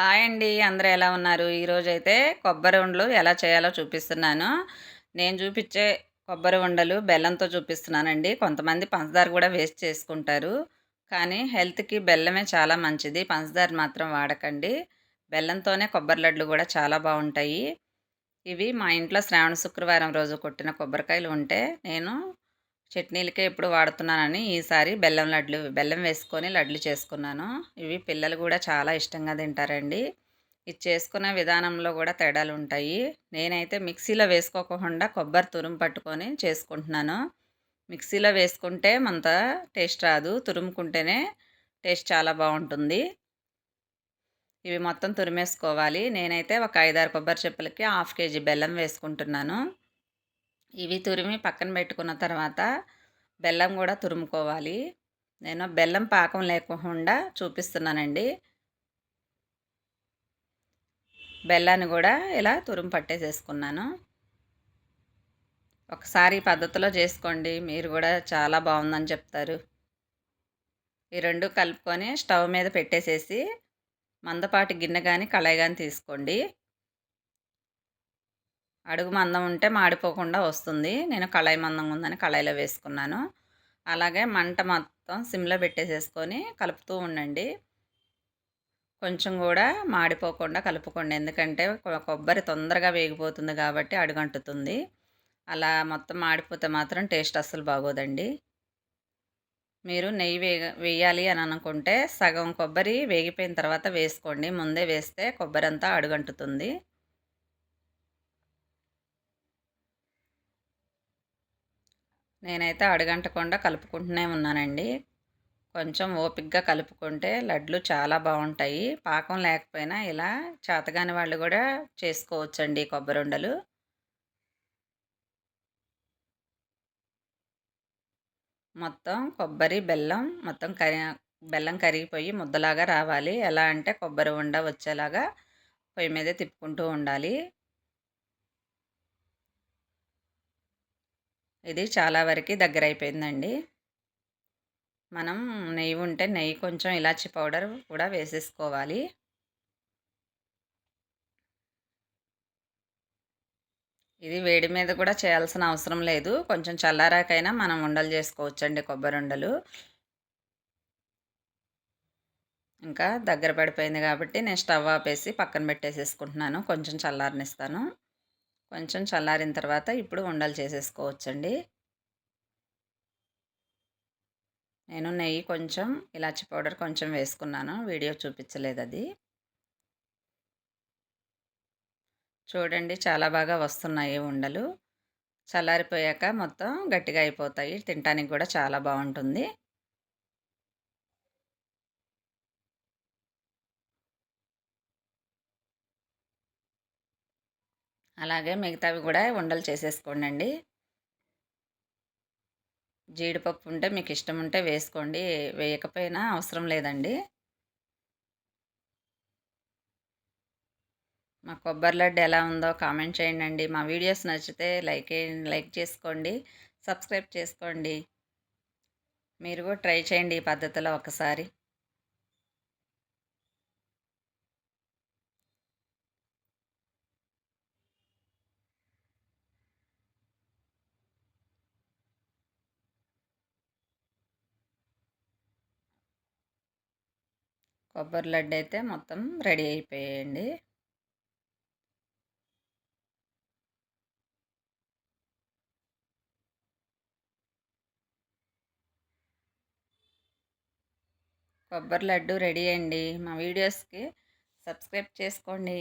Hi అండి. అందరూ ఎలా ఉన్నారు? ఈరోజైతే కొబ్బరి ఉండలు ఎలా చేయాలో చూపిస్తున్నాను. నేను చూపించే కొబ్బరి ఉండలు బెల్లంతో చూపిస్తున్నానండి. కొంతమంది పంచదార కూడా వేస్ట్ చేసుకుంటారు. కానీ హెల్త్కి బెల్లమే చాలా మంచిది. పంచదార మాత్రం వాడకండి. బెల్లంతోనే కొబ్బరి లడ్లు కూడా చాలా బాగుంటాయి. ఇవి మా ఇంట్లో శ్రావణ శుక్రవారం రోజు కొట్టిన కొబ్బరికాయలు ఉంటే నేను చట్నీలకే ఎప్పుడు వాడుతున్నానని ఈసారి బెల్లం లడ్లు బెల్లం వేసుకొని లడ్లు చేసుకున్నాను. ఇవి పిల్లలు కూడా చాలా ఇష్టంగా తింటారండి. ఇది చేసుకునే విధానంలో కూడా తేడాలు ఉంటాయి. నేనైతే మిక్సీలో వేసుకోకుండా కొబ్బరి తురుము పట్టుకొని చేసుకుంటున్నాను. మిక్సీలో వేసుకుంటే అంత టేస్ట్ రాదు. తురుముకుంటేనే టేస్ట్ చాలా బాగుంటుంది. ఇవి మొత్తం తురిమేసుకోవాలి. నేనైతే ఒక ఐదారు కొబ్బరి చెప్పులకి హాఫ్ కేజీ బెల్లం వేసుకుంటున్నాను. ఇవి తురిమి పక్కన పెట్టుకున్న తర్వాత బెల్లం కూడా తురుముకోవాలి. నేను బెల్లం పాకం లేకుండా చూపిస్తున్నానండి. బెల్లాన్ని కూడా ఇలా తురుము పట్టేసేసుకున్నాను. ఒకసారి ఈ పద్ధతిలో చేసుకోండి. మీరు కూడా చాలా బాగుందని చెప్తారు. ఈ రెండు కలుపుకొని స్టవ్ మీద పెట్టేసేసి మందపాటి గిన్నె కానీ కళాయి కానీ తీసుకోండి. అడుగు మందం ఉంటే మాడిపోకుండా వస్తుంది. నేను కళాయి మందం ఉందని కళాయిలో వేసుకున్నాను. అలాగే మంట మొత్తం సిమ్లో పెట్టేసేసుకొని కలుపుతూ ఉండండి. కొంచెం కూడా మాడిపోకుండా కలుపుకోండి. ఎందుకంటే కొబ్బరి తొందరగా వేగిపోతుంది కాబట్టి అడుగంటుతుంది. అలా మొత్తం మాడిపోతే మాత్రం టేస్ట్ అస్సలు బాగోదండి. మీరు నెయ్యి వేగ వేయాలి అని అనుకుంటే సగం కొబ్బరి వేగిపోయిన తర్వాత వేసుకోండి. ముందే వేస్తే కొబ్బరి అంతా అడుగంటుతుంది. నేనైతే అడగంటకుండా కలుపుకుంటూనే ఉన్నానండి. కొంచెం ఓపిక్గా కలుపుకుంటే లడ్లు చాలా బాగుంటాయి. పాకం లేకపోయినా ఇలా చేతగాని వాళ్ళు కూడా చేసుకోవచ్చండి కొబ్బరి ఉండలు. మొత్తం కొబ్బరి బెల్లం మొత్తం కరి బెల్లం కరిగిపోయి ముద్దలాగా రావాలి. ఎలా అంటే కొబ్బరి ఉండ వచ్చేలాగా పొయ్యి మీదే తిప్పుకుంటూ ఉండాలి. ఇది చాలా వరకు దగ్గర అయిపోయిందండి మనం నెయ్యి ఉంటే నెయ్యి కొంచెం ఇలాచి పౌడర్ కూడా వేసేసుకోవాలి. ఇది వేడి మీద కూడా చేయాల్సిన అవసరం లేదు. కొంచెం చల్లారాకైనా మనం ఉండలు చేసుకోవచ్చండి కొబ్బరి ఉండలు. ఇంకా దగ్గర పడిపోయింది కాబట్టి నేను స్టవ్ ఆపేసి పక్కన పెట్టేసేసుకుంటున్నాను. కొంచెం చల్లారనిస్తాను. కొంచెం చల్లారిన తర్వాత ఇప్పుడు ఉండలు చేసేసుకోవచ్చండి. నేను నెయ్యి కొంచెం ఇలాచి పౌడర్ కొంచెం వేసుకున్నాను. వీడియో చూపించలేదు అది చూడండి చాలా బాగా వస్తున్నాయి ఉండలు చల్లారిపోయాక మొత్తం గట్టిగా అయిపోతాయి. తినడానికి కూడా చాలా బాగుంటుంది. అలాగే మిగతావి కూడా ఉండలు చేసేసుకోండి జీడిపప్పు ఉంటే మీకు ఇష్టం ఉంటే వేసుకోండి. వేయకపోయినా అవసరం లేదండి. మా కొబ్బరి లడ్డు ఎలా ఉందో కామెంట్ చేయండి మా వీడియోస్ నచ్చితే లైక్ లైక్ చేసుకోండి. సబ్స్క్రైబ్ చేసుకోండి. మీరు కూడా ట్రై చేయండి ఈ పద్ధతిలో ఒకసారి. కొబ్బరి లడ్డు అయితే మొత్తం రెడీ అయిపోయాయండి. కొబ్బరి లడ్డు రెడీ అండి. మా వీడియోస్కి సబ్స్క్రైబ్ చేసుకోండి.